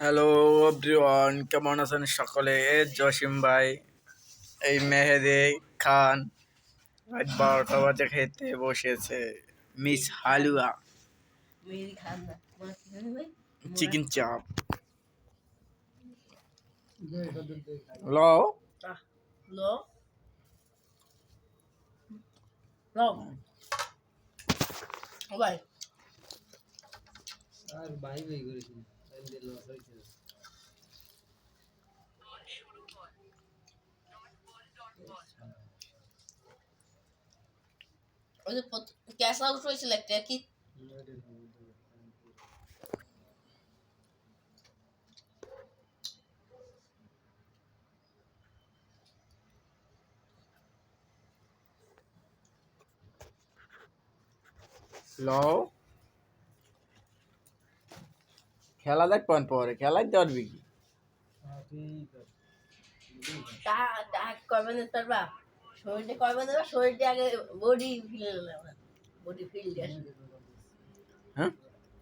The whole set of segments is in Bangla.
হ্যালো এভরিওয়ান কেমন আছেন সকলে? এ জসিম ভাই এই মেহেদি খান রাত বারোটা বাজে খেতে বসেছে। মিস হালুয়া। চিকেন চাপ লো আহ, লো ভাই আর ভাই ভাই করেছি তাইলে লস হয়েছে ওই যে ক্যাশ আউট হয়েছিল একটা কি লো খেলা দেখবেন পরে খেলাই ধরবি কি করবে না তোর করবে না আগে বডি ফিল বডি ফিল হ্যাঁ?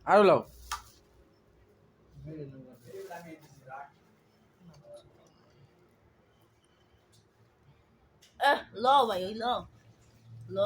আরও লাও। আহ ল ভাই ওই ল ল